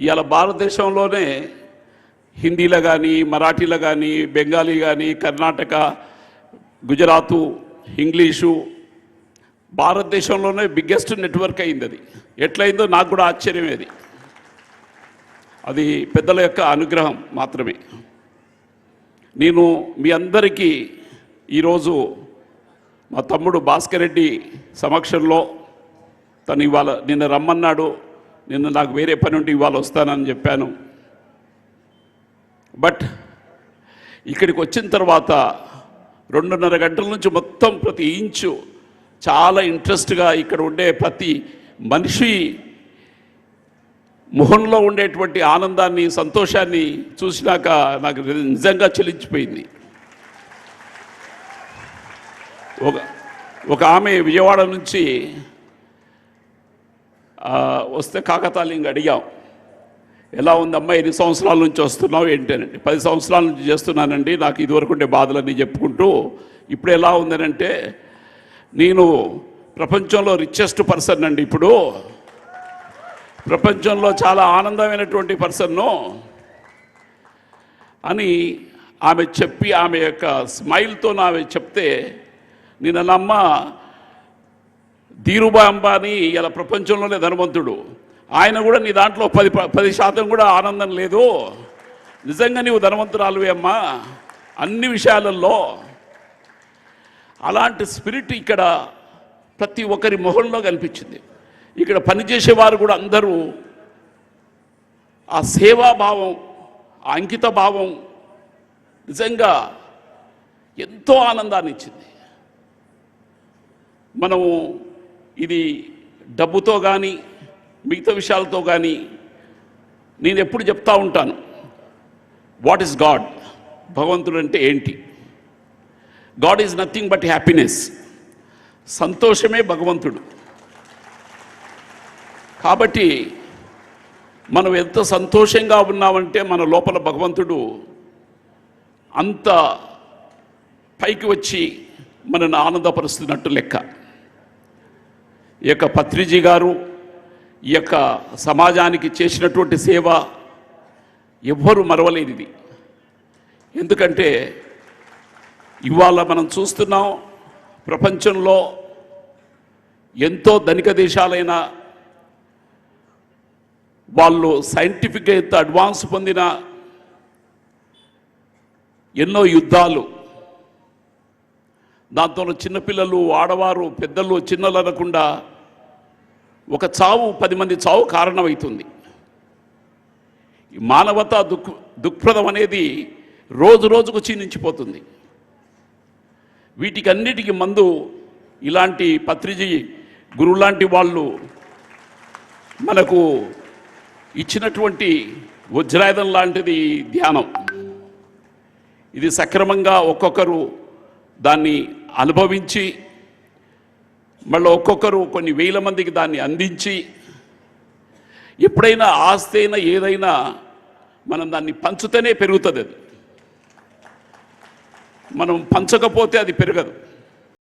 ఇవాళ భారతదేశంలోనే హిందీలో కానీ మరాఠీలో కానీ బెంగాలీ కానీ కర్ణాటక గుజరాతు ఇంగ్లీషు భారతదేశంలోనే బిగ్గెస్ట్ నెట్వర్క్ అయింది అది. ఎట్లయిందో నాకు కూడా ఆశ్చర్యమే అది. అది పెద్దల యొక్క అనుగ్రహం మాత్రమే. నేను మీ అందరికీ ఈరోజు మా తమ్ముడు భాస్కర్ రెడ్డి సమక్షంలో తను ఇవాళ నిన్న రమ్మన్నాడు. నిన్న నాకు వేరే పని ఉంటే ఇవాళ వస్తానని చెప్పాను. బట్ ఇక్కడికి వచ్చిన తర్వాత రెండున్నర గంటల నుంచి మొత్తం ప్రతి ఇంచు చాలా ఇంట్రెస్ట్గా ఇక్కడ ఉండే ప్రతి మనిషి మొహంలో ఉండేటువంటి ఆనందాన్ని సంతోషాన్ని చూసినాక నాకు నిజంగా చెల్లించిపోయింది ఒక ఒక ఆమె విజయవాడ నుంచి వస్తే కాకతాళీయంగా అడిగాం. ఎలా ఉందమ్మా ఎన్ని సంవత్సరాల నుంచి వస్తున్నావు? ఏంటనండి పది సంవత్సరాల నుంచి చేస్తున్నానండి నాకు ఇదివరకు ఉండే బాధలన్నీ చెప్పుకుంటూ ఇప్పుడు ఎలా ఉందనంటే నేను ప్రపంచంలో రిచెస్ట్ పర్సన్ అండి ఇప్పుడు. ప్రపంచంలో చాలా ఆనందమైనటువంటి పర్సన్ను అని ఆమె చెప్పి ఆమె యొక్క స్మైల్తో ఆమె చెప్తే నేను అమ్మ ధీరుభాయ్ అంబానీ ఇలా ప్రపంచంలోనే ధనవంతుడు. ఆయన కూడా నీ దాంట్లో పది ప- పది శాతం కూడా ఆనందం లేదు. నిజంగా నీవు ధనవంతురాలువే అమ్మా. అన్ని విషయాలలో అలాంటి స్పిరిట్ ఇక్కడ ప్రతి ఒక్కరి మొహంలో కనిపించింది. ఇక్కడ పనిచేసేవారు కూడా అందరూ ఆ సేవాభావం ఆ అంకిత భావం నిజంగా ఎంతో ఆనందాన్ని ఇచ్చింది మనము ఇది డబ్బుతో కానీ మిగతా విషయాలతో కానీ నేను ఎప్పుడు చెప్తా ఉంటాను. వాట్ ఈస్ గాడ్ భగవంతుడు అంటే ఏంటి? God is nothing but happiness సంతోషమే భగవంతుడు. కాబట్టి మనం ఎంత సంతోషంగా ఉన్నామంటే మన లోపల భగవంతుడు అంత పైకి వచ్చి మనను ఆనందపరుస్తున్నట్టు లెక్క. ఈ యొక్క పత్రిజీ గారు ఈ యొక్క సమాజానికి చేసినటువంటి సేవ ఎవ్వరూ మరవలేనిది. ఎందుకంటే ఇవాళ మనం చూస్తున్నాం ప్రపంచంలో ఎంతో ధనిక దేశాలైన వాళ్ళు సైంటిఫిక్గా ఎంత అడ్వాన్స్ పొందిన ఎన్నో యుద్ధాలు. దాంతో చిన్నపిల్లలు ఆడవారు పెద్దలు చిన్నలు అనకుండా ఒక చావు పది మంది చావు కారణమవుతుంది మానవత దుఃఖ దుఃఖప్రదం అనేది రోజు రోజుకు క్షీణించిపోతుంది. వీటికి అన్నిటికీ మందు ఇలాంటి పత్రిజీ గురువు లాంటి వాళ్ళు మనకు ఇచ్చినటువంటి వజ్రాయుధం లాంటిది ధ్యానం. ఇది సక్రమంగా ఒక్కొక్కరు దాన్ని అనుభవించి మళ్ళీ ఒక్కొక్కరు కొన్ని వేల మందికి దాన్ని అందించి ఎప్పుడైనా ఆస్తి అయినా ఏదైనా మనం దాన్ని పంచుతేనే పెరుగుతుంది అది. మనం పంచకపోతే అది పెరగదు.